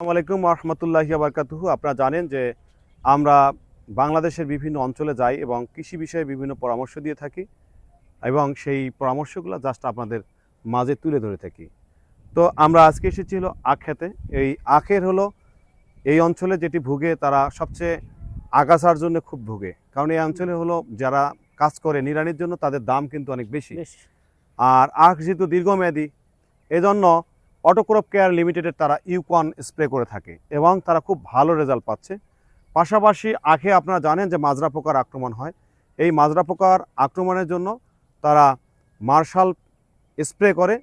আসসালামু আলাইকুম রহমতুল্লাহি আবরকাতুহু আপনারা জানেন যে আমরা বাংলাদেশের বিভিন্ন অঞ্চলে যাই এবং কৃষি বিষয়ে বিভিন্ন পরামর্শ দিয়ে থাকি এবং সেই পরামর্শগুলো জাস্ট আপনাদের মাঝে তুলে ধরে থাকি। তো আমরা আজকে এসেছি হলো আখ খেতে এই আখের হলো এই অঞ্চলে যেটি ভুগে তারা সবচেয়ে আগাছার জন্য খুব ভুগে। কারণ এই অঞ্চলে হলো যারা কাজ করে নিরানির জন্য তাদের দাম কিন্তু অনেক বেশি। আর আখ যেহেতু দীর্ঘমেয়াদী এজন্য অটোক্রপ কেয়ার লিমিটেডের তারা ইউকন স্প্রে করে থাকে এবং তারা খুব ভালো রেজাল্ট পাচ্ছে। পাশাপাশি আখে আপনারা জানেন যে মাজরা পোকার আক্রমণ হয়। এই মাজরা পোকার আক্রমণের জন্য তারা মার্শাল স্প্রে করে,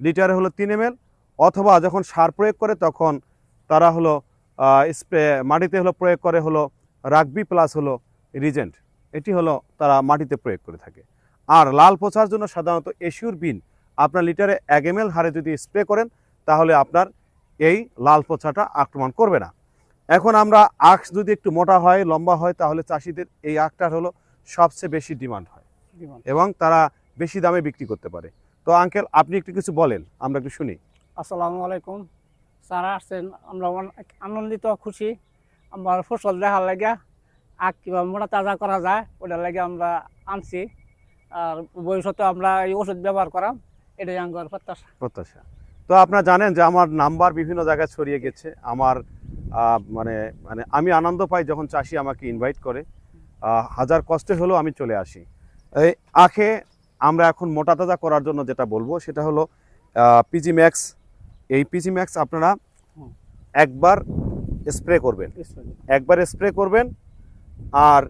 লিটারে হলো তিন এম অথবা যখন সার প্রয়োগ করে তখন তারা হলো স্প্রে, মাটিতে হলো প্রয়োগ করে হলো রাগবি প্লাস হলো রিজেন্ট। এটি হলো তারা মাটিতে প্রয়োগ করে থাকে। আর লাল পচার জন্য সাধারণত এশিউর বিন আপনার লিটারে এক এম হারে যদি স্প্রে করেন তাহলে আপনার এই লাল পচাটা আক্রমণ করবে না। এখন আমরা আখ যদি একটু মোটা হয় লম্বা হয় তাহলে চাষিদের এই আখটার হলো সবচেয়ে বেশি ডিমান্ড হয় এবং তারা বেশি দামে বিক্রি করতে পারে। তো আঙ্কেল আপনি একটু কিছু বলেন আমরা একটু শুনি। আসসালামু আলাইকুম। স্যার আসছেন আমরা অনেক আনন্দিত খুশি। আমার ফসল দেখার লাগে আখ কীভাবে মোটা তাজা করা যায় ওটার লাগে আমরা আনছি। আর ভবিষ্যতে আমরা এই ওষুধ ব্যবহার করাম এটাই আমার প্রত্যাশা। প্রত্যাশা। তো আপনারা জানেন যে আমার নাম্বার বিভিন্ন জায়গায় ছড়িয়ে গেছে। আমার মানে মানে আমি আনন্দ পাই যখন চাষি আমাকে ইনভাইট করে। হাজার কষ্টে হলেও আমি চলে আসি। এই আখে আমরা এখন মোটা তাজা করার জন্য যেটা বলব সেটা হলো পিজি ম্যাক্স এই পিজি ম্যাক্স আপনারা একবার স্প্রে করবেন। একবার স্প্রে করবেন আর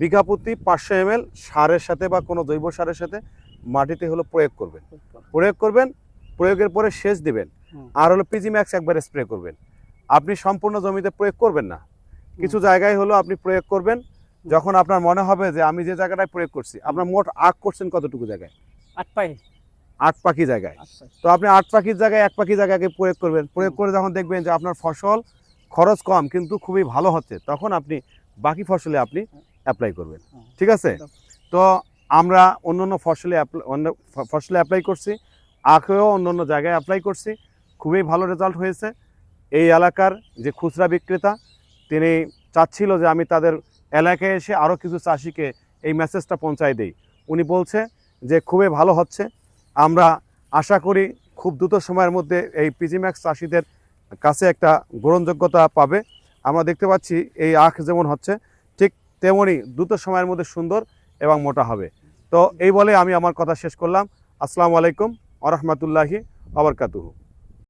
বিঘা প্রতি পাঁচশো এম সারের সাথে বা কোনো জৈব সারের সাথে মাটিতে হলো প্রয়োগ করবেন। প্রয়োগ করবেন প্রয়োগের পরে সেচ দিবেন। আর হলো পিজি ম্যাক্স একবার স্প্রে করবেন। আপনি সম্পূর্ণ জমিতে প্রয়োগ করবেন না। কিছু জায়গায় হলো আপনি প্রয়োগ করবেন। যখন আপনার মনে হবে যে আমি যে জায়গাটায় প্রয়োগ করছি আপনার মোট আখ করছেন কতটুকু জায়গায়? আট পাই। আট পাখি জায়গায়। তো আপনি আট পাখির জায়গায় এক পাখি জায়গাকে প্রয়োগ করবেন। প্রয়োগ করে যখন দেখবেন যে আপনার ফসল খরচ কম কিন্তু খুবই ভালো হচ্ছে তখন আপনি বাকি ফসলে আপনি অ্যাপ্লাই করবেন। ঠিক আছে? তো আমরা অন্য অন্য ফসলে অন্য ফসলে অ্যাপ্লাই করছি। আখেও অন্য অন্য জায়গায় অ্যাপ্লাই করছি। খুবই ভালো রেজাল্ট হয়েছে। এই এলাকার যে খুচরা বিক্রেতা, তিনি চাচ্ছিল যে আমি তাদের এলাকায় এসে আরও কিছু চাষিকে এই মেসেজটা পৌঁছায় দেই। উনি বলছে যে, খুবই ভালো হচ্ছে। আমরা আশা করি খুব দ্রুত সময়ের মধ্যে এই পিজিম্যাক্স চাষিদের কাছে একটা গ্রহণযোগ্যতা পাবে। আমরা দেখতে পাচ্ছি এই আখ যেমন হচ্ছে, ঠিক তেমনই দ্রুত সময়ের মধ্যে সুন্দর এবং মোটা হবে। তো এই বলে আমি আমার কথা শেষ করলাম। আসসালামু আলাইকুম। আ রহমতুল্লাহি আবরকাতুহু